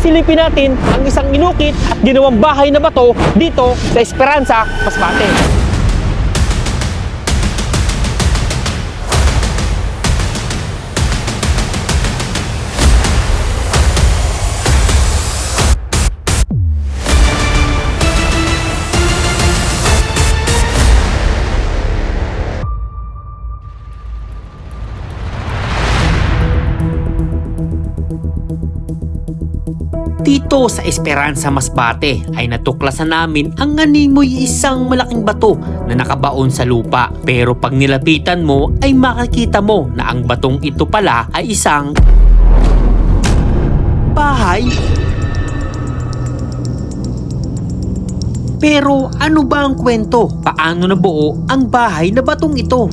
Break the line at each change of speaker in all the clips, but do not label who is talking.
sisilipin natin ang isang inukit at ginawang bahay na bato dito sa Esperanza, Masbate.
Dito sa Esperanza Masbate ay natuklasan namin ang animoy isang malaking bato na nakabaon sa lupa. Pero pag nilapitan mo ay makikita mo na ang batong ito pala ay isang bahay. Pero ano ba ang kwento? Paano nabuo ang bahay na batong ito?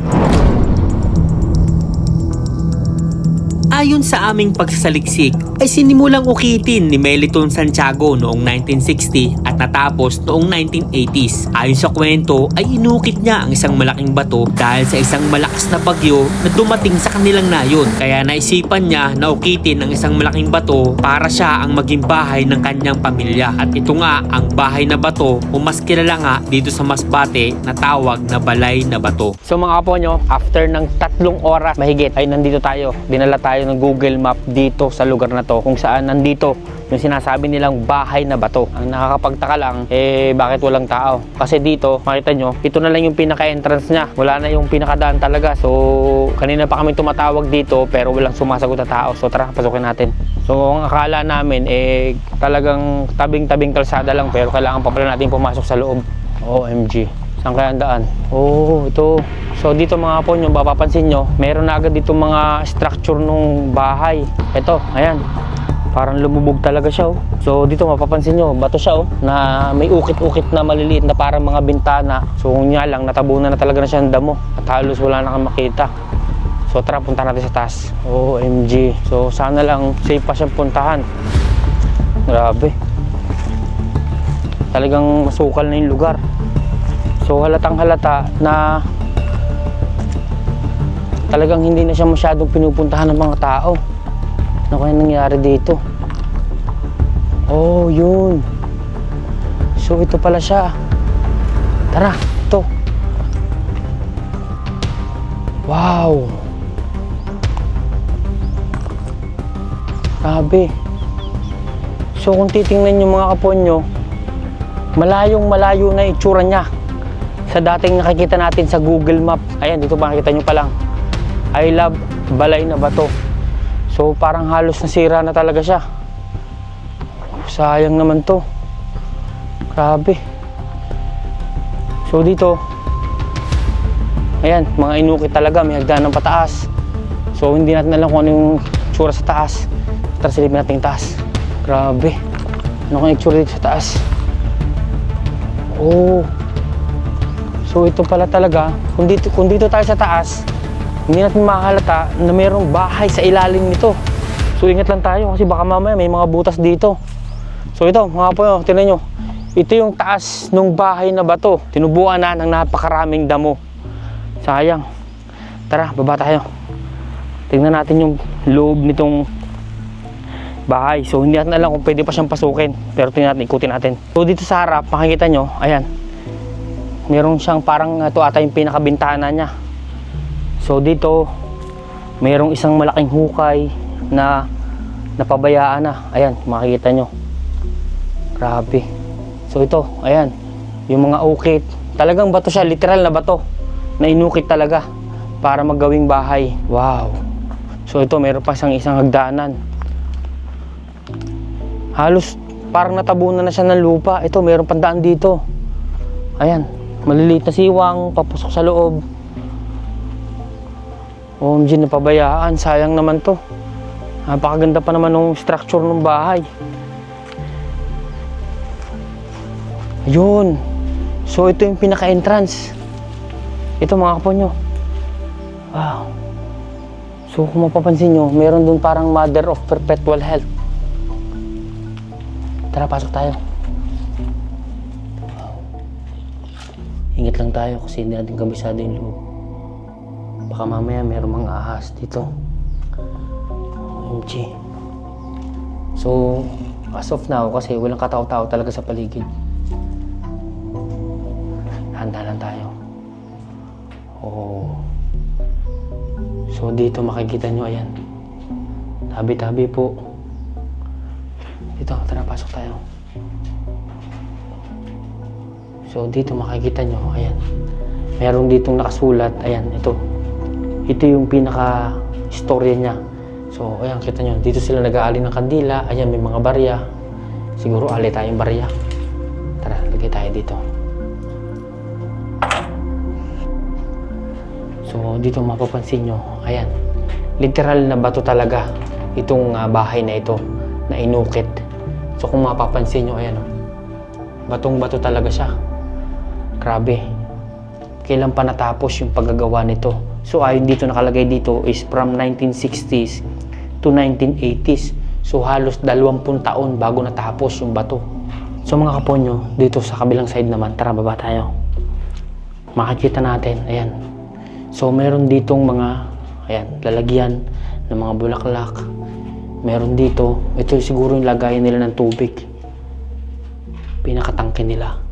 Ayon sa aming pagsasaliksik, ay sinimulang ukitin ni Meliton Santiago noong 1960 at natapos noong 1980s. Ayon sa kwento, ay inukit niya ang isang malaking bato dahil sa isang malakas na bagyo na dumating sa kanilang nayon. Kaya naisipan niya na ukitin ang isang malaking bato para siya ang maging bahay ng kanyang pamilya. At ito nga ang bahay na bato o mas kilala nga dito sa Masbate na tawag na Balay na Bato.
So mga kapo nyo, after ng tatlong oras mahigit ay nandito tayo. Dinala tayo ng Google Map dito sa lugar na to kung saan nandito yung sinasabi nilang bahay na bato. Ang nakakapagtaka lang, eh bakit walang tao? Kasi dito, makita nyo, ito na lang yung pinaka-entrance niya. Wala na yung pinakadaan talaga. So, kanina pa kami tumatawag dito pero walang sumasagot na tao. So, tara, pasukin natin. So, ang akala namin, eh talagang tabing-tabing kalsada lang pero kailangan pa pala natin pumasok sa loob. OMG. Saan kaya ang daan? Oh, ito. So dito mga po nyo, mapapansin nyo, meron na agad dito mga structure nung bahay. Ito, ayan. Parang lumubog talaga siya oh. So dito mapapansin nyo, bato siya oh, na may ukit-ukit na maliliit na parang mga bintana. So kung nga lang, natabunan na talaga na siya ng damo. At halos wala na kang makita. So tara, punta natin sa taas. OMG. So sana lang safe pa siyang puntahan. Grabe. Talagang masukal na yung lugar. So halatang halata na talagang hindi na siya masyadong pinupuntahan ng mga tao. Ano kaya nangyari dito? Oh, yun. So ito pala siya. Tara, ito. Wow. Grabe. So kung titingnan yung mga kapon nyo, malayong malayo na itsura niya sa dating nakikita natin sa Google Map. Ayan, dito makikita nyo pa lang. I love balay na bato. So parang halos nasira na talaga siya. Sayang naman to. Grabe. So dito, ayan, mga inukit talaga, may hagdan ng pataas. So hindi natin alam kung ano yung tsura sa taas. Tara silipin natin yung taas. Grabe. Ano kaya yung tsura dito sa taas? Oh. So ito pala talaga, kung dito, kung dito tayo sa taas, hindi natin makahalata na mayroong bahay sa ilalim nito. So ingat lang tayo kasi baka mamaya may mga butas dito. So ito, mga po, tinan nyo. Ito yung taas ng bahay na bato. Tinubuan na ng napakaraming damo. Sayang. Tara, baba tayo. Tingnan natin yung loob nitong bahay. So hindi natin alam kung pwede pa siyang pasukin. Pero tingnan natin, ikutin natin. So dito sa harap, makikita nyo, ayan. Meron siyang parang ito ata yung pinakabintana niya. So dito, mayroong isang malaking hukay na napabayaan na. Ayan, makikita nyo. Grabe. So ito, ayan. Yung mga ukit. Talagang bato siya, literal na bato. Na inukit talaga para maggawing bahay. Wow. So ito, mayroon pa siyang isang hagdanan. Halos parang natabunan na siya ng lupa. Ito, mayroon pang daan dito. Ayan, maliliit na siwang, papasok sa loob. OMG, napabayaan. Sayang naman to. Napakaganda pa naman ng structure ng bahay. Ayun. So, ito yung pinaka-entrance. Ito mga kapo nyo. Wow. So, kung mapapansin nyo, meron dun parang Mother of Perpetual Health. Tara, pasok tayo. Lang tayo kasi hindi natin kabisado yung loob. Baka mamaya meron mga ahas dito. OMG. So, As of now, kasi walang katao-tao talaga sa paligid. Handa lang tayo. Oo. So dito makikita nyo, ayan. Tabi-tabi po. Dito, tara, pasok tayo. So dito makikita nyo, ayan. Meron ditong nakasulat, ayan, ito. Ito yung pinaka istorya niya. So ayan, kita nyo, dito sila nag-aali ng kandila, ayan, may mga barya. Siguro ali tayong barya. Tara, lagay tayo dito. So dito mapapansin nyo, ayan, literal na bato talaga itong ah, bahay na ito na inukit. So kung mapapansin nyo, ayan, oh, batong bato talaga siya. Grabe. Kailan pa natapos yung paggagawa nito? So ayon dito nakalagay dito is from 1960s to 1980s. So halos 20 taon bago natapos yung bato. So mga kaponyo, dito sa kabilang side naman, tara baba tayo. Makikita natin, ayan. So meron ditong mga, ayan, lalagyan ng mga bulaklak. Meron dito, ito siguro yung lagayan nila ng tubig. Pinakatangke nila.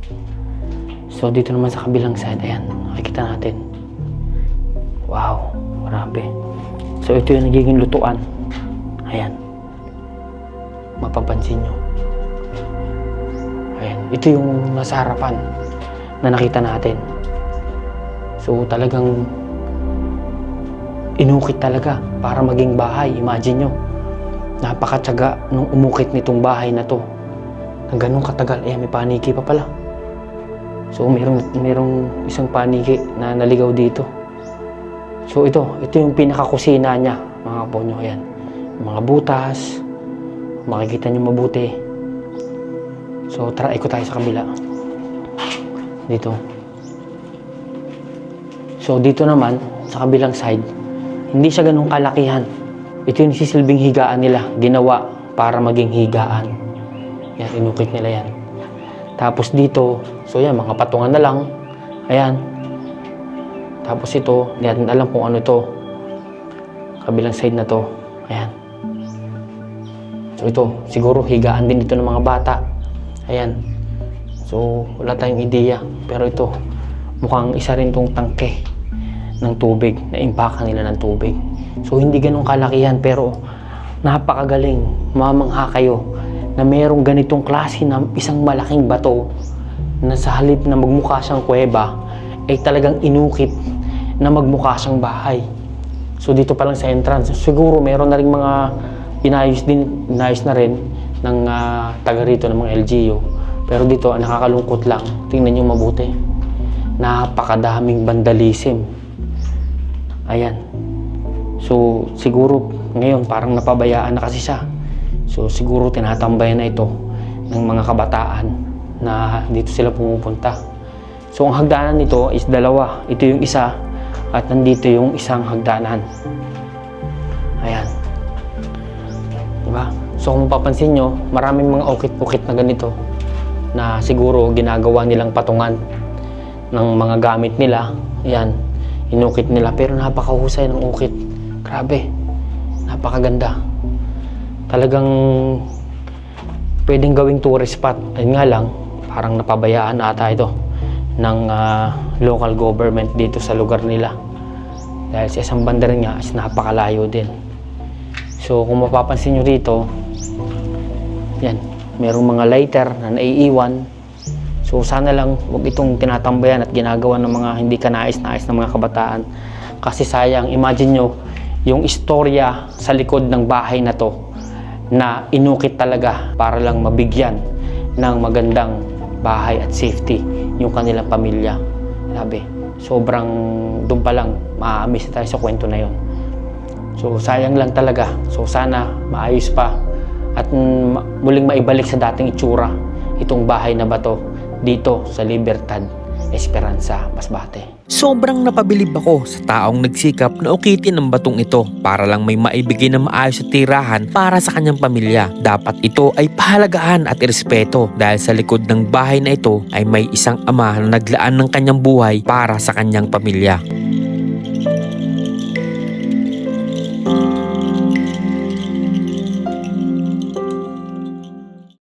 So dito naman sa kabilang side, ayan, makikita natin. Wow, grabe. So ito yung nagiging lutuan. Ayan. Mapapansin nyo. Ayan, ito yung nasa harapan na nakita natin. So talagang inukit talaga para maging bahay. Imagine nyo. Napakatsaga nung umukit nitong bahay na to. Ng ganun katagal. Eh, may paniki pa pala. So, merong, merong isang paniki na naligaw dito. So, ito. Ito yung pinakakusina niya, mga ponyo. Ayan. Mga butas. Makikita nyo mabuti. So, tara, ikot tayo sa kabila. Dito. So, dito naman, sa kabilang side, hindi siya ganun kalakihan. Ito yung sisilbing higaan nila. Ginawa para maging higaan. Yan, inukit nila yan. Tapos dito, so yan, mga patungan na lang. Ayan. Tapos ito, hindi natin alam kung ano to. Kabilang side na to. Ayan. So ito, siguro higaan din ito ng mga bata. Ayan. So, wala tayong ideya. Pero ito, mukhang isa rin tong tangke ng tubig, na impaka nila ng tubig. So, hindi ganun kalakihan, pero napakagaling. Mamangha kayo na mayroong ganitong klase na isang malaking bato na sa halip na magmukha siyang kuweba, ay talagang inukit na magmukha siyang bahay. So dito pa lang sa entrance, siguro meron na rin mga inayos din, inayos na rin ng ah, taga rito ng mga LGU. Pero dito, ang nakakalungkot lang, tingnan nyo mabuti. Napakadaming vandalism. Ayan. So, siguro ngayon parang napabayaan na kasi siya. So, siguro tinatambayan na ito ng mga kabataan na dito sila pumupunta. So, ang hagdanan nito is dalawa. Ito yung isa at nandito yung isang hagdanan. Ayan. Diba? So, kung mapapansin nyo, maraming mga ukit-ukit na ganito na siguro ginagawa nilang patungan ng mga gamit nila. Ayan, inukit nila. Pero napakahusay ng ukit. Grabe. Napakaganda. Talagang pwedeng gawing tourist spot. Ayun nga lang, parang napabayaan ata ito ng ah, local government dito sa lugar nila. Dahil sa isang banda rin nga is napakalayo din. So kung mapapansin nyo rito, yan, merong mga lighter na naiiwan. So sana lang wag itong tinatambayan at ginagawa ng mga hindi kanais-nais ng mga kabataan. Kasi sayang, imagine nyo, yung istorya sa likod ng bahay na to na inukit talaga para lang mabigyan ng magandang bahay at safety yung kanilang pamilya. Sabi, sobrang doon pa lang maaamis tayo sa kwento na yon. So sayang lang talaga. So sana maayos pa at muling maibalik sa dating itsura itong bahay na bato dito sa Libertad, Esperanza, Masbate.
Sobrang napabilib ako sa taong nagsikap na ukitin ang batong ito para lang may maibigay na maayos at tirahan para sa kanyang pamilya. Dapat ito ay pahalagahan at irespeto dahil sa likod ng bahay na ito ay may isang ama na naglaan ng kanyang buhay para sa kanyang pamilya.